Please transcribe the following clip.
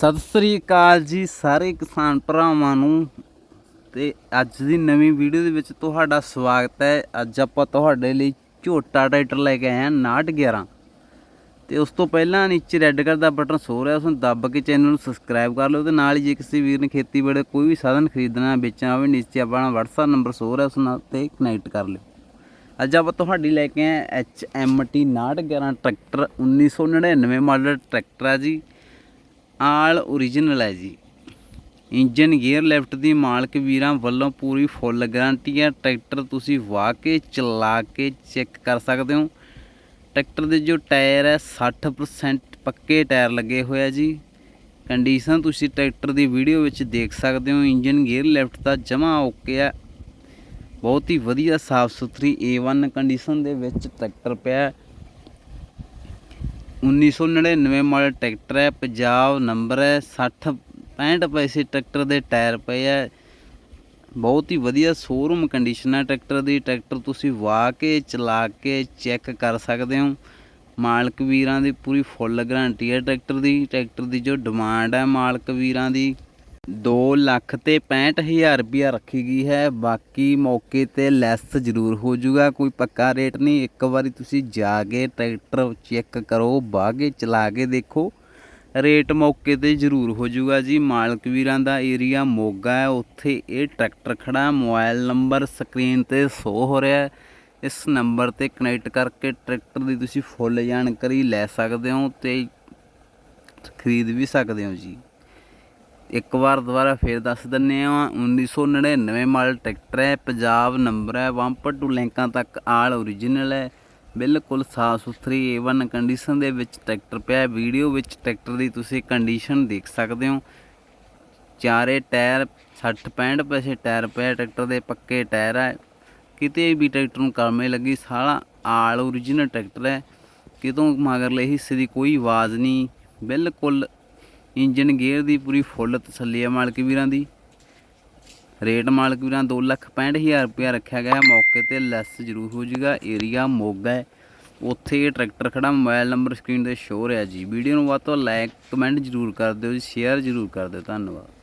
ਸਤਿ ਸ੍ਰੀ ਅਕਾਲ ਜੀ ਸਾਰੇ ਕਿਸਾਨ ਭਰਾਵਾਂ ਨੂੰ ਤੇ ਅੱਜ ਦੀ ਨਵੀਂ ਵੀਡੀਓ ਦੇ ਵਿੱਚ ਤੁਹਾਡਾ ਸਵਾਗਤ ਹੈ। ਅੱਜ ਆਪਾਂ ਤੁਹਾਡੇ ਲਈ ਝੋਟਾ ਟਰੈਕਟਰ ਲੈ ਕੇ ਆਏ ਹਾਂ 911 ਤੇ ਉਸ ਤੋਂ ਪਹਿਲਾਂ ਨੀਚੇ ਰੈੱਡ ਕਲਰ ਦਾ ਬਟਨ ਸੋ ਰਿਹਾ, ਉਸ ਨੂੰ ਦੱਬ ਕੇ ਚੈਨਲ ਨੂੰ ਸਬਸਕ੍ਰਾਈਬ ਕਰ ਲਓ ਤੇ ਨਾਲ ਹੀ ਜੇ ਕਿਸੇ ਵੀਰ ਨੇ ਖੇਤੀਬਾੜੀ ਦਾ ਕੋਈ ਵੀ ਸਾਧਨ ਖਰੀਦਣਾ, ਵੇਚਣਾ ਹੋਵੇ, ਨੀਚੇ ਆਪਣਾ WhatsApp ਨੰਬਰ ਸੋ ਰਿਹਾ, ਉਸ ਨਾਲ ਤੇ ਕਨੈਕਟ ਕਰ ਲਿਓ। ਅੱਜ ਆਪਾਂ ਤੁਹਾਡੀ ਲੈ ਕੇ ਆਏ H M T 911 tractor 1999 model tractor ਆ ਜੀ। ਆਲ ਓਰੀਜਨਲ ਹੈ ਜੀ। ਇੰਜਨ ਗੇਅਰ ਲੈਫਟ ਦੀ ਮਾਲਕ ਵੀਰਾਂ ਵੱਲੋਂ ਪੂਰੀ ਫੁੱਲ ਗਾਰੰਟੀ ਹੈ। ਟਰੈਕਟਰ ਤੁਸੀਂ ਵਾਹ ਕੇ ਚਲਾ ਕੇ ਚੈੱਕ ਕਰ ਸਕਦੇ ਹੋ। ਟਰੈਕਟਰ ਦੇ ਜੋ ਟਾਇਰ ਹੈ 60% ਪੱਕੇ ਟਾਇਰ ਲੱਗੇ ਹੋਏ ਆ ਜੀ। ਕੰਡੀਸ਼ਨ ਤੁਸੀਂ ਟਰੈਕਟਰ ਦੀ ਵੀਡੀਓ ਵਿੱਚ ਦੇਖ ਸਕਦੇ ਹੋ। ਇੰਜਨ ਗੇਅਰ ਲੈਫਟ ਦਾ ਜਮਾ ਓਕੇ ਹੈ। ਬਹੁਤ ਹੀ ਵਧੀਆ ਸਾਫ਼ ਸੁਥਰੀ A1 ਕੰਡੀਸ਼ਨ ਦੇ ਵਿੱਚ ਟਰੈਕਟਰ ਪਿਆ 1999 ਮਾਡਲ ਟਰੈਕਟਰ ਹੈ, ਪੰਜਾਬ ਨੰਬਰ ਹੈ 60 65 ਪੈਸੇ ਟਰੈਕਟਰ ਦੇ ਟਾਇਰ ਪਏ ਹੈ। ਬਹੁਤ ਹੀ ਵਧੀਆ ਸ਼ੋਰੂਮ ਕੰਡੀਸ਼ਨ ਹੈ ਟਰੈਕਟਰ ਦੀ। ਟਰੈਕਟਰ ਤੁਸੀਂ ਵਾਹ ਕੇ, ਚਲਾ ਕੇ ਚੈੱਕ ਕਰ ਸਕਦੇ ਹੋ। ਮਾਲਕ ਵੀਰਾਂ ਦੀ ਪੂਰੀ ਫੁੱਲ ਗਾਰੰਟੀ ਹੈ ਟਰੈਕਟਰ ਦੀ। ਟਰੈਕਟਰ ਦੀ ਜੋ ਡਿਮਾਂਡ ਹੈ ਮਾਲਕ ਵੀਰਾਂ ਦੀ। 2 ਲੱਖ ਤੇ 65000 ਰੁਪਇਆ ਰੱਖੀ ਗਈ ਹੈ। ਬਾਕੀ ਮੌਕੇ ਤੇ ਲੈਸ ਜ਼ਰੂਰ ਹੋ ਜਾਊਗਾ। ਕੋਈ ਪੱਕਾ ਰੇਟ ਨਹੀਂ। ਇੱਕ ਵਾਰੀ ਤੁਸੀਂ ਜਾ ਕੇ ਟਰੈਕਟਰ ਚੈੱਕ ਕਰੋ, ਬਾਗੇ ਚਲਾ ਕੇ ਦੇਖੋ। ਰੇਟ ਮੌਕੇ ਤੇ ਜ਼ਰੂਰ ਹੋ ਜਾਊਗਾ ਜੀ। ਮਾਲਕ ਵੀਰਾਂ ਦਾ ਏਰੀਆ ਮੋਗਾ ਹੈ। ਉੱਥੇ ਇਹ ਟਰੈਕਟਰ ਖੜਾ ਮੋਬਾਈਲ ਨੰਬਰ ਸਕਰੀਨ ਤੇ ਸ਼ੋ ਹੋ ਰਿਹਾ ਹੈ। ਇਸ ਨੰਬਰ ਤੇ ਕਨੈਕਟ ਕਰਕੇ ਟਰੈਕਟਰ ਦੀ ਤੁਸੀਂ ਫੁੱਲ ਜਾਣਕਾਰੀ ਲੈ ਸਕਦੇ ਹੋ ਤੇ ਖਰੀਦ ਵੀ ਸਕਦੇ ਹੋ ਜੀ। ਇੱਕ ਵਾਰ ਦੁਬਾਰਾ ਫੇਰ ਦੱਸ ਦਿੰਨੇ ਆ 1999 ਮਾਡਲ ਟਰੈਕਟਰ ਹੈ, ਪੰਜਾਬ ਨੰਬਰ ਹੈ ਬੰਪਰ ਟੂ ਲੈਂਕਾਂ ਤੱਕ ਆਲ ਓਰੀਜਨਲ ਹੈ, ਬਿਲਕੁਲ ਸਾਫ਼ ਸੁਥਰੀ A1 ਕੰਡੀਸ਼ਨ ਦੇ ਵਿੱਚ ਟਰੈਕਟਰ ਪਿਆ ਵੀਡੀਓ ਵਿੱਚ ਟਰੈਕਟਰ ਦੀ ਤੁਸੀਂ ਕੰਡੀਸ਼ਨ ਦੇਖ ਸਕਦੇ ਹੋ। ਚਾਰੇ ਟਾਇਰ 60 65 ਪੈਸੇ ਟਾਇਰ ਪਿਆ ਟਰੈਕਟਰ ਦੇ ਪੱਕੇ ਟਾਇਰ ਹੈ। ਕਿਤੇ ਵੀ ਟਰੈਕਟਰ ਨੂੰ ਕਰਮੇ ਲੱਗੀ, ਸਾਲਾ ਆਲ ਓਰੀਜਨਲ ਟਰੈਕਟਰ ਹੈ। ਕਿਤੋਂ ਮਗਰਲੇ ਹਿੱਸੇ ਦੀ ਕੋਈ ਆਵਾਜ਼ ਨਹੀਂ, ਬਿਲਕੁਲ ਇੰਜਨ ਗੇਅਰ ਦੀ ਪੂਰੀ ਫੁੱਲ ਤਸੱਲੀ ਹੈ ਮਾਲਕ ਵੀਰਾਂ ਦੀ। ਰੇਟ ਮਾਲਕ ਵੀਰਾਂ 2 ਲੱਖ 65000 ਰੁਪਇਆ ਰੱਖਿਆ ਗਿਆ ਮੌਕੇ ਤੇ ਲੈਸ ਜ਼ਰੂਰ ਹੋ ਜਾਊਗਾ। ਏਰੀਆ ਮੋਗਾ ਹੈ। ਉੱਥੇ ਇਹ ਟਰੈਕਟਰ ਖੜਾ ਮੋਬਾਈਲ ਨੰਬਰ ਸਕਰੀਨ ਤੇ ਸ਼ੋਅ ਰਿਹਾ ਜੀ। ਵੀਡੀਓ ਨੂੰ ਵੱਧ ਤੋਂ ਲਾਈਕ ਕਮੈਂਟ ਜ਼ਰੂਰ ਕਰ ਦਿਓ ਜੀ। ਸ਼ੇਅਰ ਜ਼ਰੂਰ ਕਰ ਦਿਓ। ਧੰਨਵਾਦ।